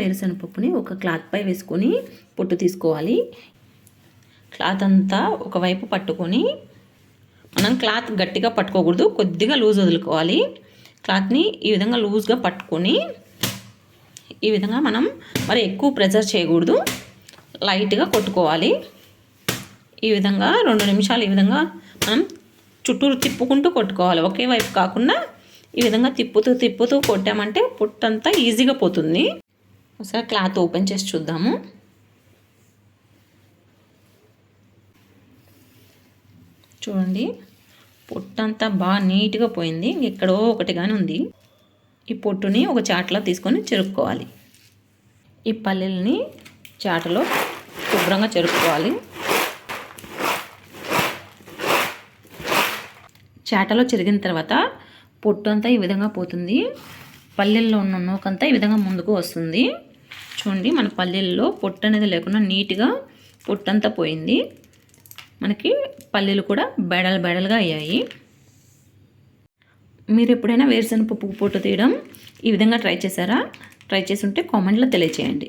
వేరుశనగపప్పుని ఒక క్లాత్ పై వేసుకొని పొట్టు తీసుకోవాలి. క్లాత్ అంతా ఒకవైపు పట్టుకొని మనం క్లాత్ గట్టిగా పట్టుకోకూడదు కొద్దిగా లూజ్ వదులుకోవాలి. క్లాత్ని ఈ విధంగా లూజ్గా పట్టుకొని ఈ విధంగా మనం మరి ఎక్కువ ప్రెజర్ చేయకూడదు లైట్గా కొట్టుకోవాలి. ఈ విధంగా రెండు నిమిషాలు ఈ విధంగా మనం చుట్టూరు తిప్పుకుంటూ కొట్టుకోవాలి. ఒకే వైపు కాకుండా ఈ విధంగా తిప్పుతూ తిప్పుతూ కొట్టామంటే పుట్టంతా ఈజీగా పోతుంది. ఒకసారి క్లాత్ ఓపెన్ చేసి చూద్దాము. చూడండి పొట్టంతా బాగా నీట్గా పోయింది ఎక్కడో ఒకటిగానే ఉంది. ఈ పొట్టుని ఒక చాటలో తీసుకొని చెరుక్కోవాలి. ఈ పల్లెల్ని చాటలో శుభ్రంగా చెరుక్కోవాలి. చాటలో చెరిగిన తర్వాత పొట్టు అంతా ఈ విధంగా పోతుంది. పల్లెల్లో ఉన్న నూకంతా ఈ విధంగా ముందుకు వస్తుంది. చూడండి మన పల్లెల్లో పొట్టు అనేది లేకుండా నీట్గా పొట్టంతా పోయింది. మనకి పల్లెలు కూడా బెడలు బెడలుగా అయ్యాయి. మీరు ఎప్పుడైనా వేరుశనగపప్పు పొట్టు తీయడం ఈ విధంగా ట్రై చేశారా? ట్రై చేసి ఉంటే కామెంట్లో తెలియచేయండి.